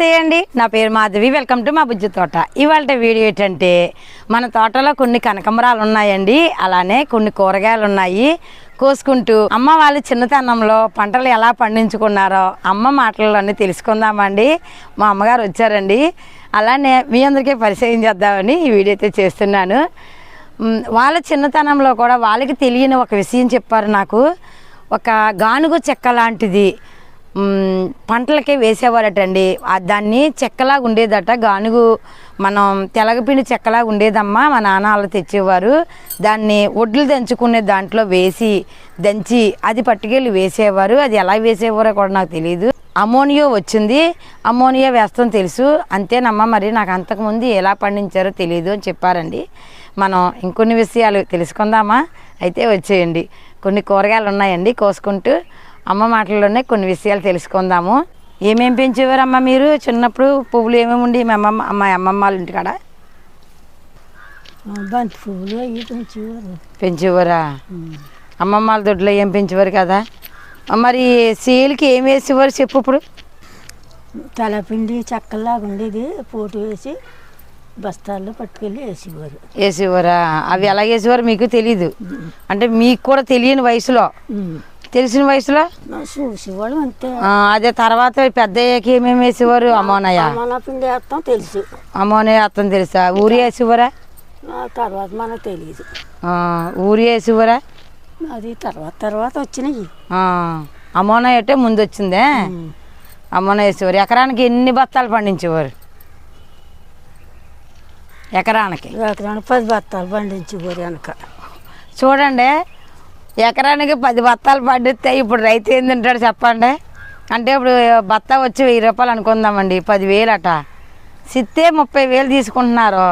నమస్తే అండి. నా పేరు మాధవి. వెల్కమ్ టు మా బుజ్జి తోట. ఇవాళ వీడియో ఏంటంటే మన తోటలో కొన్ని కనకమరాలు ఉన్నాయండి. అలానే కొన్ని కూరగాయలు ఉన్నాయి కోసుకుంటూ అమ్మ వాళ్ళు చిన్నతనంలో పంటలు ఎలా పండించుకున్నారో అమ్మ మాటల్లోనే తెలుసుకుందామండి. మా అమ్మగారు వచ్చారండి. అలానే మీ అందరికీ పరిచయం చేద్దామని ఈ వీడియో అయితే చేస్తున్నాను. వాళ్ళ చిన్నతనంలో కూడా వాళ్ళకి తెలియని ఒక విషయం చెప్పారు నాకు. ఒక గానుగు చెక్క లాంటిది. పంటలకే వేసేవారటండి. దాన్ని చెక్కలాగా ఉండేదట. గానుగు మనం తెలగపిండి చెక్కలాగా ఉండేదమ్మా. మా నాన్న వాళ్ళు తెచ్చేవారు. దాన్ని ఒడ్లు దంచుకునే దాంట్లో వేసి దంచి అది పట్టుకెళ్ళి వేసేవారు. అది ఎలా వేసేవారో కూడా నాకు తెలియదు అమోనియా వచ్చింది. అమోనియా వేస్తాం తెలుసు. అంతేనమ్మా మరి నాకు అంతకుముందు ఎలా పండించారో తెలియదు అని చెప్పారండి. మనం ఇంకొన్ని విషయాలు తెలుసుకుందామా? అయితే వచ్చేయండి. కొన్ని కూరగాయలు ఉన్నాయండి కోసుకుంటూ. అమ్మ మాటల్లోనే కొన్ని విషయాలు తెలుసుకుందాము. ఏమేం పెంచేవారమ్మా మీరు? చిన్నప్పుడు పువ్వులు ఏమేమి ఉండి మీ అమ్మమ్మ మా అమ్మమ్మ వాళ్ళ ఇంటికాడ? బంతి పువ్వులు పెంచేవారా. అమ్మమ్మ వాళ్ళ దొడ్లో ఏం పెంచేవారు కదా? మరి సేల్కి ఏం వేసేవారు చెప్పు ఇప్పుడు? తలపిండి చెక్కలాగా ఉండేది పోటు వేసి బస్తాల్లో పట్టుకెళ్ళి వేసేవారు. వేసేవారా? అవి ఎలా వేసేవారు మీకు తెలీదు. అంటే మీకు కూడా తెలియని వయసులో. తెలిసిన వయసులో? చూసేవాళ్ళం అంతే. అదే తర్వాత పెద్ద అయ్యాక ఏమేమి వేసేవారు? వేస్తాం తెలుసు. అమ్మోనయ్య అత్తని తెలుసా? ఊరి వేసేవారా? తర్వాత మనకు తెలియదు ఊరి వేసేవారా? అది తర్వాత తర్వాత వచ్చినాయి. ఆ, అమ్మోనయ్య అంటే ముందు వచ్చిందే? అమ్మోనయ్య వేసేవారు. ఎకరానికి ఎన్ని బత్తాలు పండించేవారు? ఎకరానికి? ఎకరానికి పది బత్తాలు పండించేవారు వెనక. చూడండి ఎకరానికి పది బత్తాలు పండిస్తే ఇప్పుడు రైతు ఏం తింటాడు చెప్పండి? అంటే ఇప్పుడు బత్తా వచ్చి వెయ్యి రూపాయలు అనుకుందామండి పదివేలు అట సిత్తే ముప్పై వేలు తీసుకుంటున్నారు.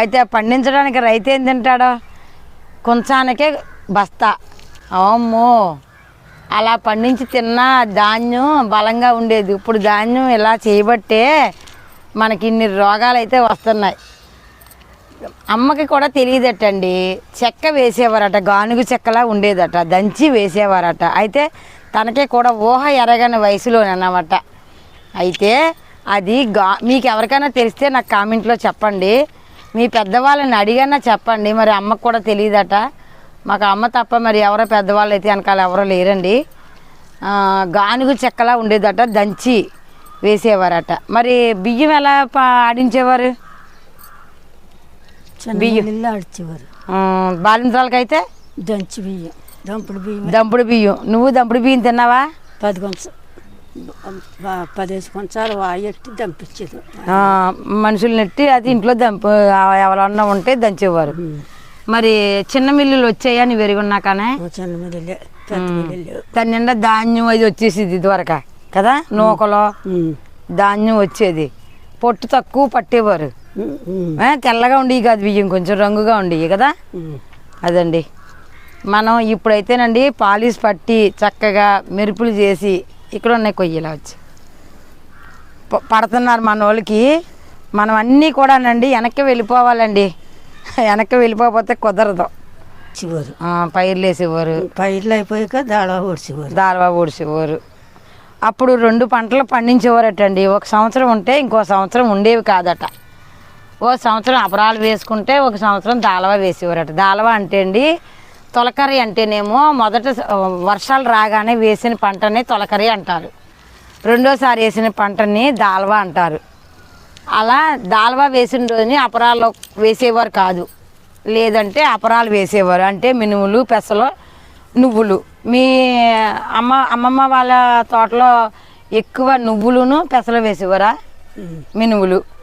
అయితే పండించడానికి రైతు ఏం తింటాడు? కొంచానికే బస్తా. అమ్మో! అలా పండించి తిన్నా ధాన్యం బలంగా ఉండేది. ఇప్పుడు ధాన్యం ఇలా చేయబట్టే మనకి ఇన్ని రోగాలు అయితే వస్తున్నాయి. అమ్మకి కూడా తెలియదటండి. చెక్క వేసేవారట గానుగు చెక్కలా ఉండేదట దంచి వేసేవారట. అయితే తనకే కూడా ఊహ ఎరగని వయసులోనమాట అయితే అది గా మీకు ఎవరికైనా తెలిస్తే నాకు కామెంట్లో చెప్పండి. మీ పెద్దవాళ్ళని అడిగన్నా చెప్పండి. మరి అమ్మకు కూడా తెలియదట. మాకు అమ్మ తప్ప మరి ఎవరో పెద్దవాళ్ళు అయితే వెనకాల ఎవరో లేరండి. గానుగు చెక్కలా ఉండేదట దంచి వేసేవారట. మరి బియ్యం ఎలా ఆడించేవారు? బియ్యం. నీళ్ళు బాలింతరాలకైతే? దంచి బియ్యం దంపుడు బియ్యం. దంపుడు బియ్యం. నువ్వు దంపుడు బియ్యం తిన్నావా? పది కొంచెం పదేసి కొంచాలు వాయెట్టి దంపించేది. మనుషులు నెట్టి అది ఇంట్లో దంపు ఎవరన్నా ఉంటే దంచేవారు. మరి చిన్న మిల్లులు వచ్చాయా నువ్వు ఎరుగున్నాకనే చిన్న మిల్లులే దాని నిండా ధాన్యం అది వచ్చేసింది ఇదివరక కదా? నూకలో ధాన్యం వచ్చేది. పొట్టు తక్కువ పట్టేవారు. తెల్లగా ఉండేవి కాదు బియ్యం కొంచెం రంగుగా ఉండేవి కదా? అదండి. మనం ఇప్పుడైతేనండి పాలిష్ పట్టి చక్కగా మెరుపులు చేసి ఇక్కడ ఉన్నాయి కొయ్యలా వచ్చి. పడుతున్నారు మన వాళ్ళకి మనం అన్నీ కూడానండి వెనక్కి వెళ్ళిపోవాలండి. వెనక్కి వెళ్ళిపోతే కుదరదు. చివరు. పైర్లు వేసేవారు. పైర్లు అయిపోయాక దాళ ఓడిచేవారు దాల్వా ఊడ్చేవారు. అప్పుడు రెండు పంటలు పండించేవారటండి. ఒక సంవత్సరం ఉంటే ఇంకో సంవత్సరం ఉండేవి కాదట. ఓ సంవత్సరం అపరాలు వేసుకుంటే ఒక సంవత్సరం దాలవా వేసేవారట. దాలవా అంటే అండి తొలకరి అంటేనేమో మొదట వర్షాలు రాగానే వేసిన పంటని తొలకరి అంటారు. రెండోసారి వేసిన పంటని దాల్వా అంటారు. అలా దాల్వా వేసిన రోజుని అపరాలు వేసేవారు కాదు. లేదంటే అపరాలు వేసేవారు. అంటే మినుములు పెసలు నువ్వులు. మీ అమ్మ అమ్మమ్మ వాళ్ళ తోటలో ఎక్కువ నువ్వులును పెసలు వేసేవారా? మినుములు.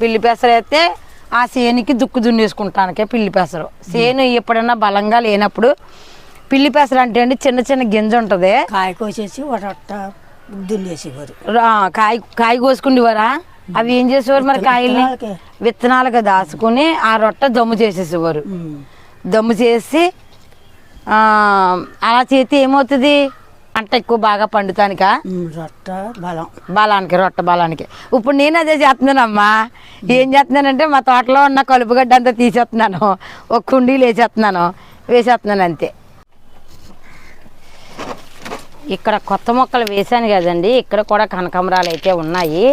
పిల్లి పెసరు? అయితే ఆ సేనుకి దుక్కు దున్నేసుకుంటానికే పిల్లి పెసరు. సేను ఎప్పుడైనా బలంగా లేనప్పుడు పిల్లి పెసరు అంటే అండి చిన్న చిన్న గింజ ఉంటుంది. కాయ కోసేసి దున్నేసేవారు. కాయ కాయ కోసుకునేవారా అవి ఏం చేసేవారు మరి కాయల్ని? విత్తనాలకే. విత్తనాలుగా దాచుకుని ఆ రొట్ట దమ్ము చేసేసేవారు. దమ్ము చేసి అలా చేస్తే ఏమవుతుంది? పంట ఎక్కువ బాగా పండుతానిక? రొట్ట బలం. బలానికి రొట్ట బలానికి. ఇప్పుడు నేను అదే చేస్తున్నానమ్మా. ఏం చేస్తున్నానంటే మా తోటలో ఉన్న కలుపుగడ్డ అంతా తీసేస్తున్నాను. ఒక కుండీలు వేసేస్తున్నాను వేసేస్తున్నాను అంతే. ఇక్కడ కొత్త మొక్కలు వేశాను కదండి. ఇక్కడ కూడా కనకాంబరాలు అయితే ఉన్నాయి.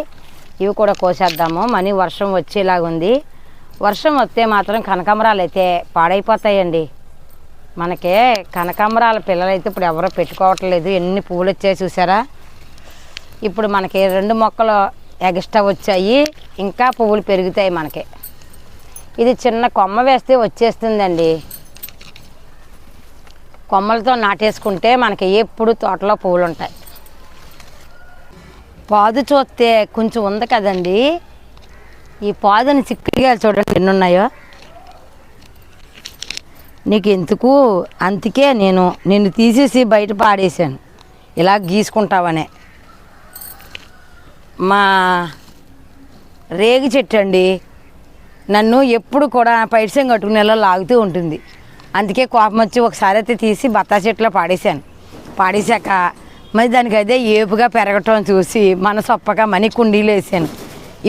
ఇవి కూడా కోసేద్దాము. మనీ వర్షం వచ్చేలాగుంది. వర్షం వస్తే మాత్రం కనకాంబరాలు అయితే పాడైపోతాయండి. మనకి కనకాంబరాల పిల్లలైతే ఇప్పుడు ఎవరో పెట్టుకోవట్లేదు. ఎన్ని పూలు వచ్చాయి చూసారా? ఇప్పుడు మనకి రెండు మొక్కలు ఎగస్ట్రా వచ్చాయి. ఇంకా పువ్వులు పెరుగుతాయి మనకి. ఇది చిన్న కొమ్మ వేస్తే వచ్చేస్తుందండి. కొమ్మలతో నాటేసుకుంటే మనకి ఎప్పుడు తోటలో పువ్వులు ఉంటాయి. పాదు చూస్తే కొంచెం ఉంది కదండి. ఈ పాదుని చిక్కుగా చూడండి ఎన్ని ఉన్నాయో. నీకు ఎందుకు అందుకే నేను నిన్ను తీసేసి బయట పాడేశాను. ఇలా గీసుకుంటావనే. మా రేగి చెట్టు అండి నన్ను ఎప్పుడు కూడా పైసం కట్టుకునేలా లాగుతూ ఉంటుంది. అందుకే కోపం వచ్చి ఒకసారి అయితే తీసి బత్తా చెట్లో పాడేశాను. పాడేశాక మరి దానికి అదే ఏపుగా పెరగటం చూసి మనసు ఒప్పగా మనీ కుండీలు వేసాను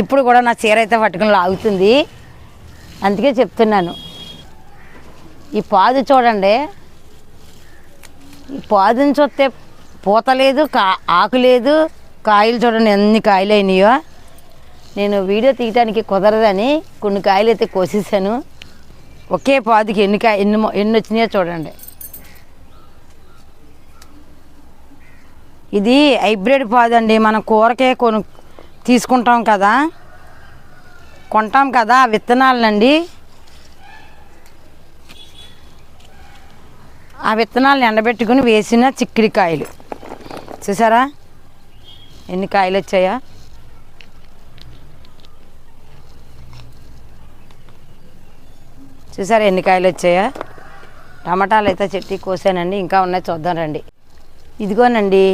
ఇప్పుడు కూడా నా చీర అయితే పట్టుకుని లాగుతుంది. అందుకే చెప్తున్నాను. ఈ పాదు చూడండి. ఈ పాదుని చూస్తే పూత లేదు కా ఆకు లేదు. కాయలు చూడండి ఎన్ని కాయలు అయినాయో. నేను వీడియో తీయడానికి కుదరదని కొన్ని కాయలు అయితే కోసేసాను. ఒకే పాదుకి ఎన్ని కాయ ఎన్ని ఎన్ని వచ్చినాయో చూడండి. ఇది హైబ్రిడ్ పాదు అండి. మనం కూరకే కొను తీసుకుంటాం కదా. కొంటాం కదా ఆ విత్తనాలనండి. ఆ విత్తనాలను ఎండబెట్టుకుని వేసిన చిక్కిడికాయలు. చూసారా? ఎన్ని కాయలు వచ్చాయా చూసారా ఎన్ని కాయలు వచ్చాయా టమాటాలు అయితే చెట్టు కోసానండి ఇంకా ఉన్నాయి చూద్దాం రండి. ఇదిగోనండి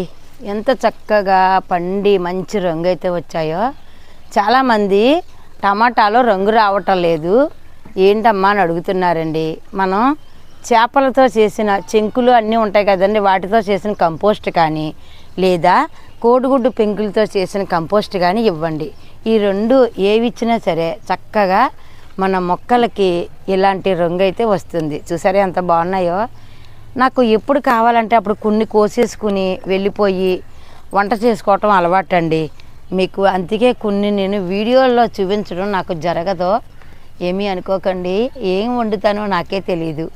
ఎంత చక్కగా పండి మంచి రంగు అయితే వచ్చాయో. చాలామంది టమాటాలో రంగు రావటం లేదు. ఏంటమ్మా అని అడుగుతున్నారండి. మనం చేపలతో చేసిన చెంకులు అన్నీ ఉంటాయి కదండి వాటితో చేసిన కంపోస్ట్ కానీ లేదా కోడిగుడ్డు పెంకులతో చేసిన కంపోస్ట్ కానీ ఇవ్వండి. ఈ రెండు ఏవి ఇచ్చినా సరే చక్కగా మన మొక్కలకి ఇలాంటి రంగు అయితే వస్తుంది. చూసారా ఎంత బాగున్నాయో? నాకు ఎప్పుడు కావాలంటే అప్పుడు కొన్ని కోసేసుకుని వెళ్ళిపోయి వంట చేసుకోవటం అలవాటండి. మీకు అందుకే కొన్ని నేను వీడియోల్లో చూపించడం నాకు జరగదు. ఏమీ అనుకోకండి. ఏం వండుతానో నాకే తెలియదు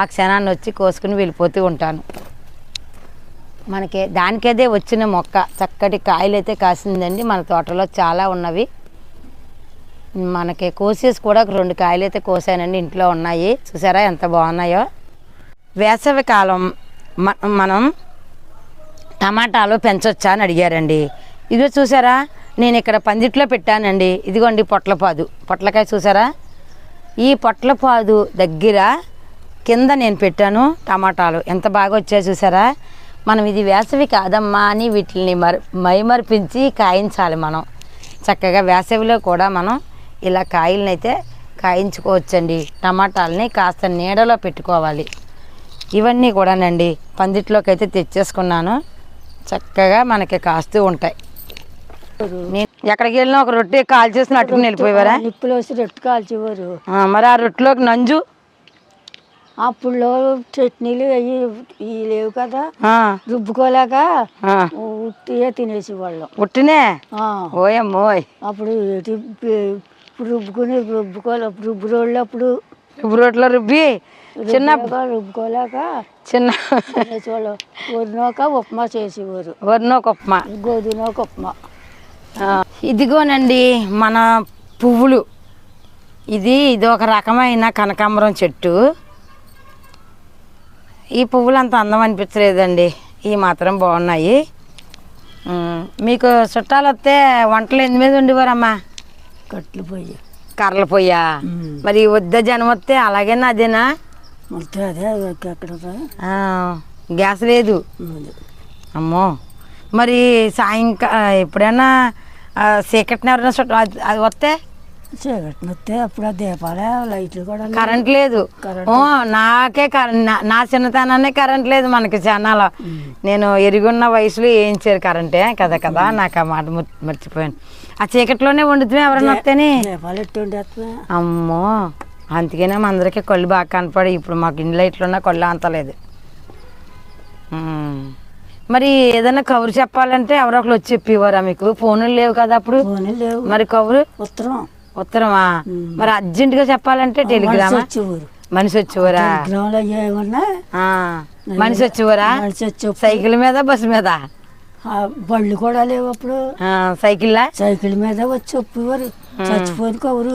ఆ క్షణాన్ని వచ్చి కోసుకుని వెళ్ళిపోతూ ఉంటాను. మనకి దానికదే వచ్చిన మొక్క చక్కటి కాయలు అయితే కాసిందండి. మన తోటలో చాలా ఉన్నవి. మనకి కోసేసి కూడా ఒక రెండు కాయలు అయితే కోసానండి ఇంట్లో ఉన్నాయి. చూసారా ఎంత బాగున్నాయో. వేసవి కాలం మనం టమాటాలు పెంచొచ్చా అని అడిగారండి. ఇదిగో చూసారా నేను ఇక్కడ పందిట్లో పెట్టానండి. ఇదిగోండి పొట్లపాదు. పొట్లకాయ చూసారా? ఈ పొట్లపాదు దగ్గర కింద నేను పెట్టాను టమాటాలు. ఎంత బాగా వచ్చాయో చూసారా? మనం ఇది వేసవి కాదమ్మా అని వీటిని మర్ మైమర్పించి కాయించాలి మనం. చక్కగా వేసవిలో కూడా మనం ఇలా కాయలను అయితే కాయించుకోవచ్చండి. టమాటాలని కాస్త నీడలో పెట్టుకోవాలి. ఇవన్నీ కూడానండి పందిట్లోకి అయితే తెచ్చేసుకున్నాను. చక్కగా మనకి కాస్తూ ఉంటాయి. నేను ఎక్కడికి వెళ్ళినా ఒక రొట్టె కాల్ చేసి అట్టుకుని వెళ్ళిపోయేవారా? నిప్పులు వేసి రొట్టె కాల్చేవారు. మరి ఆ రొట్టెలోకి నంజు అప్పుడులో చట్నీలు అవి ఇవి లేవు కదా. రుబ్బుకోలేక ఉట్టిగా తినేసేవాళ్ళం. ఉట్టినే? ఆ, ఓయమ్మోయ్ అప్పుడు ఇప్పుడు రుబ్బుకుని రుబ్బుకోలే రుబ్బు రోళ్ళు అప్పుడు రుబ్బు రొట్టెలో రుబ్బి చిన్న రుబ్బుకోలేక చిన్న తినేసేవాళ్ళం. వరినోక ఉప్మా చేసేవారు. వరినోక ఉప్మా. గోధుమక ఉప్మా. ఇదిగోనండి మన పువ్వులు. ఇది ఇది ఒక రకమైన కనకాంబరం చెట్టు. ఈ పువ్వులు అంత అందం అనిపించలేదండి. ఈ మాత్రం బాగున్నాయి. మీకు చుట్టాలు వస్తే వంటలు ఎందు మీద ఉండేవారమ్మా? కట్లు పోయి కర్రలు పొయ్యా. మరి వద్ద జనం వస్తే అలాగేనా అదేనా మొత్తం అదే గ్యాస్ లేదు. అమ్మో. మరి సాయంకా ఎప్పుడైనా చీకటిని ఎవరైనా అది వస్తే? చీకటిని వస్తే అప్పుడు ఆ దీపాలే లైట్లు కూడా లేవు. కరెంట్ లేదు. ఓ నాకే కరెంట్ నా- చిన్నతనాన్నే కరెంట్ లేదు మనకి చాలా నేను ఎరుగున్న వయసులో వేయించారు కరెంటే కదా కదా నాకు ఆ మాట మర్- మర్చిపోయాను. ఆ చీకట్లోనే వండుతుంది ఎవరైనా వస్తేనే. అమ్మో అందుకనే మా అందరికీ కళ్ళు బాగా కనపడి ఇప్పుడు మాకు ఇండ్ల ఇట్లున్నా కళ్ళు అంతలేదు. మరి ఏదైనా కబురు చెప్పాలంటే ఎవరో ఒకరు వచ్చి చెప్పేవారా మీకు? ఫోన్లు లేవు కదా అప్పుడు? మరి కబురు? ఉత్తరం. ఉత్తరమా? మరి అర్జెంట్గా చెప్పాలంటే టెలిగ్రామా? మనిషి వచ్చేవారు మనిషి వచ్చేవారా గ్రామంలో ఏమన్నా? ఆ, మనిషి వచ్చేవారా మనిషి వచ్చే సైకిల్ మీద బస్సు మీద? బళ్ళు కూడా లేవు అప్పుడు. సైకిల్లా? సైకిల్ మీద వచ్చి ఒప్పేవారు చచ్చిపోయిన కవరు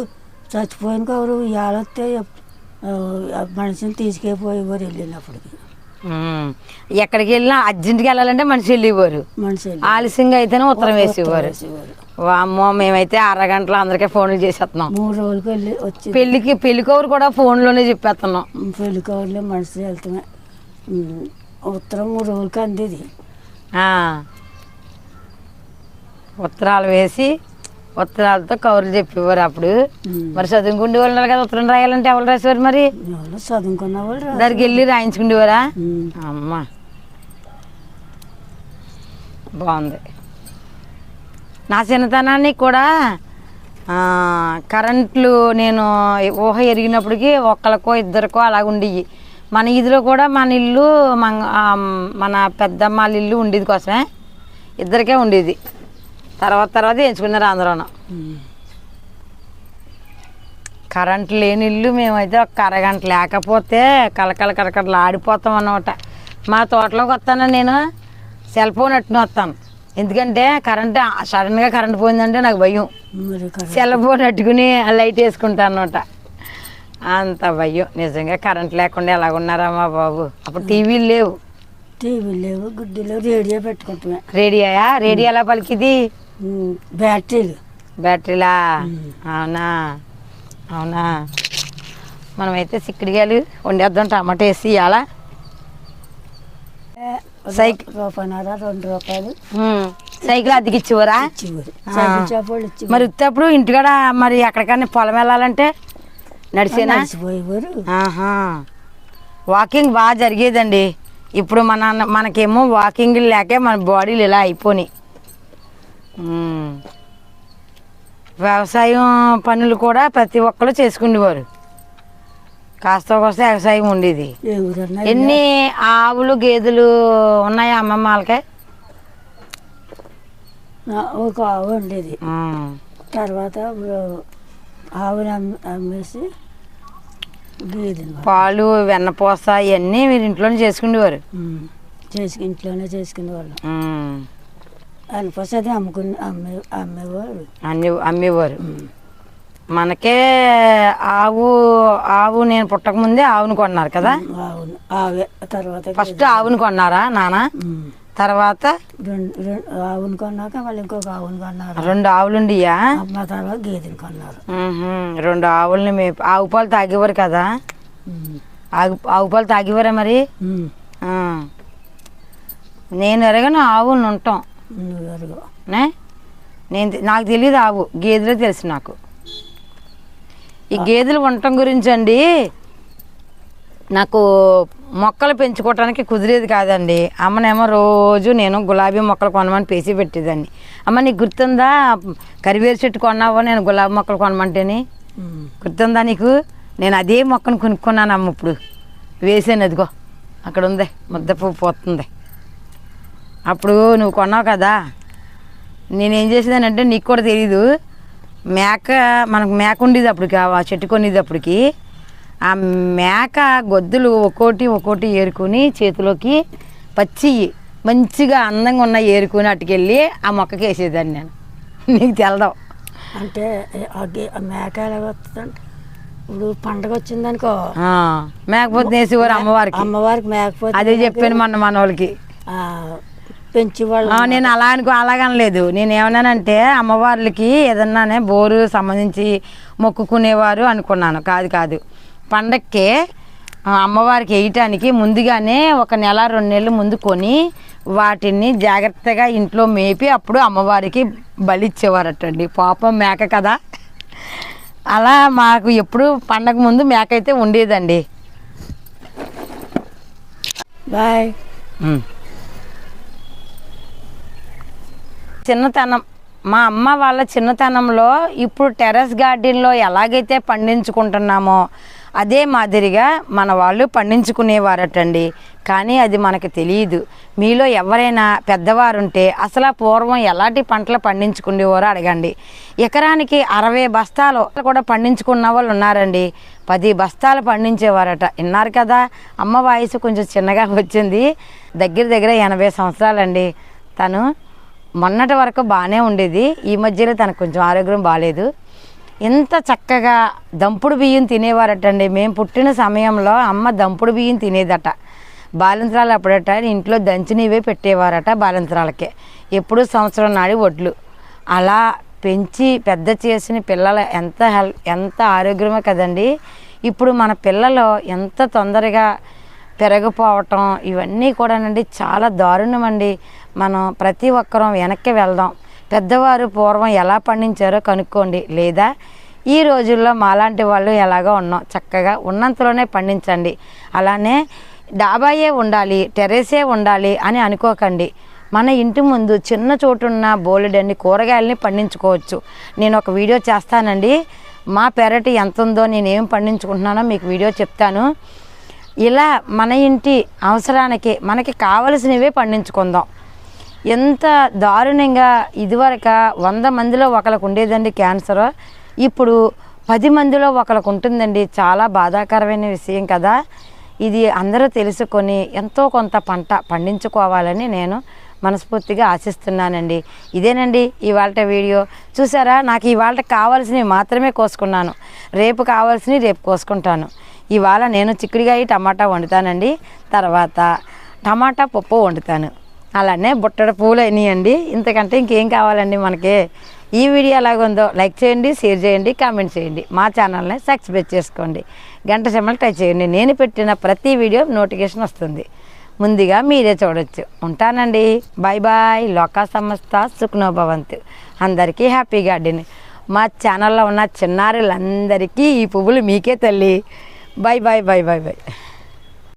చచ్చిపోయిన కవరు ఇవాళొస్తే మనిషిని తీసుకెళ్ళిపోయేవారు వెళ్ళినప్పటికి. ఎక్కడికి వెళ్ళినా అర్జెంట్కి వెళ్ళాలంటే మనిషి వెళ్ళేవారు ఆలస్యంగా అయితేనే ఉత్తరం వేసేవారు. వామ్మో మేమైతే అరగంటలో అందరికీ ఫోన్లు చేసేస్తున్నాం మూడు రోజులకి వెళ్ళి వచ్చి పెళ్ళికి పెళ్ళికోరు కూడా ఫోన్లోనే చెప్పేస్తున్నాం పెళ్ళి కవర్లో మనిషి వెళ్తామే. ఉమ్, ఉత్తరం మూడు రోజులకి అందేది. ఉత్తరాలు వేసి ఉత్తరాలతో కౌరులు చెప్పేవారు అప్పుడు. మరి చదువుకుండే వాళ్ళు ఉన్నారు కదా ఉత్తరం రాయాలంటే ఎవరు రాసేవారు మరి? చదువుకున్న వాళ్ళు దానికి వెళ్ళి రాయించుకుండేవారా. అమ్మా. బాగుంది. నా చిన్నతనానికి కూడా కరెంట్లు నేను ఊహ ఎరిగినప్పటికీ ఒక్కరికో ఇద్దరికో అలాగ ఉండేవి మన ఇదిలో కూడా మన ఇల్లు మన పెద్దమ్మ వాళ్ళ ఇల్లు ఉండేది కోసమే. ఇద్దరికే ఉండేది. తర్వాత తర్వాత ఎంచుకున్నారు అందరూ. కరెంట్ లేని ఇల్లు మేమైతే ఒక అరగంట లేకపోతే కలకల కలకడలు ఆడిపోతాం అన్నమాట. మా తోటలోకి వస్తాను నేను. సెల్ ఫోన్ ఎట్టుకుని వస్తాను. ఎందుకంటే కరెంట్ సడన్గా కరెంట్ పోయిందంటే నాకు భయం. సెల్ ఫోన్ పెట్టుకుని లైట్ వేసుకుంటాను అనమాట అంత భయం. నిజంగా కరెంట్ లేకుండా ఎలాగున్నారమ్మా బాబు? అప్పుడు టీవీలు లేవు. టీవీ లేవు గుడ్డిలో రేడియో పెట్టుకుంటామే రేడియోయా రేడియో ఎలా పలికిది? బ్యాటరీలు. బ్యాటరీలా. అవునా? అవునా? మనమైతే చిక్కుడుగాయలు వండేద్దాం టమాటా వేసి ఇవాళ సైకిల్ రూపాయన్నర రెండు రూపాయలు. సైకిల్ అద్దెకిచ్చేవారా? మరి ఉత్తప్పుడు ఇంటికాడ మరి ఎక్కడికైనా పొలం వెళ్ళాలంటే నడిచేనా? ఆహా. వాకింగ్ బాగా జరిగేదండి. ఇప్పుడు మన మనకేమో వాకింగ్ లేకే మన బాడీలు ఇలా అయిపోయినాయి. వ్యవసాయం పనులు కూడా ప్రతి ఒక్కరు చేసుకునేవారు. కాస్త కోస్త వ్యవసాయం ఉండేది. ఎన్ని ఆవులు గేదెలు ఉన్నాయా అమ్మమ్మ వాళ్ళకి ఒక ఆవు ఉండేది. తర్వాత అమ్మి- అమ్మేసి గేదెని వా- పాలు వెన్నపూస ఇవన్నీ మీరు ఇంట్లోనే చేసుకునేవారు. ఉమ్. చేసి ఇంట్లోనే చేసుకునేవాళ్ళం. మ్మ్. అనిపోతే అమ్ముకుని అమ్మే అమ్మేవారు అన్ని అమ్మేవారు. మనకే ఆవు ఆవు నేను పుట్టక ముందే ఆవును కొన్నారు కదా ఆవును ఆవే తర్వాత ఫస్ట్ ఆవును కొన్నారా నాన్న. తర్వాత రెండు ఆవును కొన్నాక మళ్ళీ ఇంకొక ఆవును కొన్నారు రెండు ఆవులుండియా అమ్మ తర్వాత గేదెని కొన్నారు. రెండు ఆవుల్ని మే ఆవు పాలు తాగేవారు కదా. ఆవు ఆవు పాలు తాగేవారా మరి. నేను ఎరగను ఆవులను ఉంటాం నేను నాకు తెలియదు ఆవు. గేదెలే తెలుసు నాకు. ఈ గేదెలు ఉండటం గురించి అండి నాకు మొక్కలు పెంచుకోవటానికి కుదిరేది కాదండి. అమ్మనేమో రోజు నేను గులాబీ మొక్కలు కొనమని పేసి పెట్టేదాన్ని. అమ్మ నీకు గుర్తుందా? కరివేరు చెట్టు కొన్నావో నేను గులాబీ మొక్కలు కొనమంటేని. గుర్తుందా నీకు? నేను అదే మొక్కను కొనుక్కున్నాను అమ్మ ఇప్పుడు. వేసాను అదిగో. అక్కడ ఉంది ముద్ద పువ్వు పోతుంది. అప్పుడు నువ్వు కొన్నావు కదా. నేనేం చేసేదానంటే నీకు కూడా తెలీదు. మేక మనకు మేక ఉండేది అప్పటికి ఆ చెట్టు కొనేది అప్పటికి. ఆ మేక గొద్దులు ఒక్కోటి ఒక్కోటి ఏరుకొని చేతిలోకి పచ్చి మంచిగా అందంగా ఉన్న ఏరుకొని అట్టుకెళ్ళి ఆ మొక్కకి వేసేదాన్ని నేను. నీకు తెలదావు అంటే మేక ఎలా వస్తుందంటే ఇప్పుడు పండగ వచ్చిందనుకో మేకపోతే వేసేవారు అమ్మవారికి. అమ్మవారికి మేకపోతే అదే చెప్పాను మొన్న మన వాళ్ళకి పెంచేవాళ్ళు నేను అలా అనుకో అలాగనలేదు. నేను ఏమన్నానంటే అమ్మవార్లకి ఏదన్నానే బోరు సంబంధించి మొక్కుకునేవారు అనుకున్నాను. కాదు కాదు. పండక్కి అమ్మవారికి వేయటానికి ముందుగానే ఒక నెల రెండు నెలలు ముందు కొని వాటిని జాగ్రత్తగా ఇంట్లో మేపి అప్పుడు అమ్మవారికి బలిచ్చేవారటండి. పాపం మేక కదా. అలా మాకు ఎప్పుడు పండగ ముందు మేక అయితే ఉండేదండి. బాయ్. చిన్నతనం. మా అమ్మ వాళ్ళ చిన్నతనంలో ఇప్పుడు టెర్రస్ గార్డెన్లో ఎలాగైతే పండించుకుంటున్నామో అదే మాదిరిగా మన వాళ్ళు పండించుకునేవారటండి. కానీ అది మనకు తెలియదు మీలో ఎవరైనా పెద్దవారు ఉంటే అసలు పూర్వం ఎలాంటి పంటలు పండించుకునేవారో అడగండి. ఎకరానికి అరవై బస్తాలు కూడా పండించుకున్న వాళ్ళు ఉన్నారండి. పది బస్తాలు పండించేవారట. విన్నారు కదా? అమ్మ వయసు కొంచెం చిన్నగా వచ్చింది. దగ్గర దగ్గర ఎనభై సంవత్సరాలండి. తను మొన్నటి వరకు బాగానే ఉండేది. ఈ మధ్యలో తనకు కొంచెం ఆరోగ్యం బాగాలేదు ఎంత చక్కగా దంపుడు బియ్యం తినేవారటండి. మేము పుట్టిన సమయంలో అమ్మ దంపుడు బియ్యం తినేదట. బాలింతరాలు అప్పుడట ఇంట్లో దంచినవే పెట్టేవారట బాలింతరాలకే. ఎప్పుడు సంవత్సరం నాడి వడ్లు. అలా పెంచి పెద్ద చేసిన పిల్లలు ఎంత హెల్ ఎంత ఆరోగ్యమే కదండి. ఇప్పుడు మన పిల్లలు ఎంత తొందరగా పెరగపోవటం ఇవన్నీ కూడానండి చాలా దారుణం అండి మనం ప్రతి ఒక్కరం వెనక్కి వెళ్దాం. పెద్దవారు పూర్వం ఎలా పండించారో కనుక్కోండి. లేదా ఈ రోజుల్లో మాలాంటి వాళ్ళు ఎలాగో ఉన్నాం. చక్కగా ఉన్నంతలోనే పండించండి. అలానే డాబాయే ఉండాలి టెరెసే ఉండాలి అని అనుకోకండి. మన ఇంటి ముందు చిన్న చోటున్న బోలెడన్ని కూరగాయలని పండించుకోవచ్చు. నేను ఒక వీడియో చేస్తానండి. మా పెరటి ఎంత ఉందో నేను ఏం పండించుకుంటున్నానో మీకు వీడియో చెప్తాను. ఇలా మన ఇంటి అవసరానికి మనకి కావలసినవే పండించుకుందాం. ఎంత దారుణంగా ఇదివరక వంద మందిలో ఒకరికి ఉండేదండి క్యాన్సర్. ఇప్పుడు పది మందిలో ఒకరికి ఉంటుందండి. చాలా బాధాకరమైన విషయం కదా. ఇది అందరూ తెలుసుకొని ఎంతో కొంత పంట పండించుకోవాలని నేను మనస్ఫూర్తిగా ఆశిస్తున్నానండి. ఇదేనండి ఇవాళ వీడియో. చూసారా? నాకు ఇవాళ కావాల్సినవి మాత్రమే కోసుకున్నాను. రేపు కావాల్సినవి రేపు కోసుకుంటాను. ఇవాళ నేను చిక్కుడుగాయ టమాటా వండుతానండి. తర్వాత టమాటా పప్పు వండుతాను. అలానే బుట్టడ పూలు అయినాయండి. ఇంతకంటే ఇంకేం కావాలండి మనకి? ఈ వీడియో ఎలాగుందో లైక్ చేయండి షేర్ చేయండి కామెంట్ చేయండి. మా ఛానల్ని సబ్స్క్రైబ్ చేసుకోండి. గంట చెమ్మలు టచ్ చేయండి. నేను పెట్టిన ప్రతి వీడియో నోటిఫికేషన్ వస్తుంది. ముందుగా మీరే చూడొచ్చు. ఉంటానండి. Bye bye. లోకా సంస్థ సుఖ్నోభవంతు అందరికీ హ్యాపీ గార్డెన్. మా ఛానల్లో ఉన్న చిన్నారులందరికీ ఈ పువ్వులు మీకే తల్లి. Bye bye bye bye bye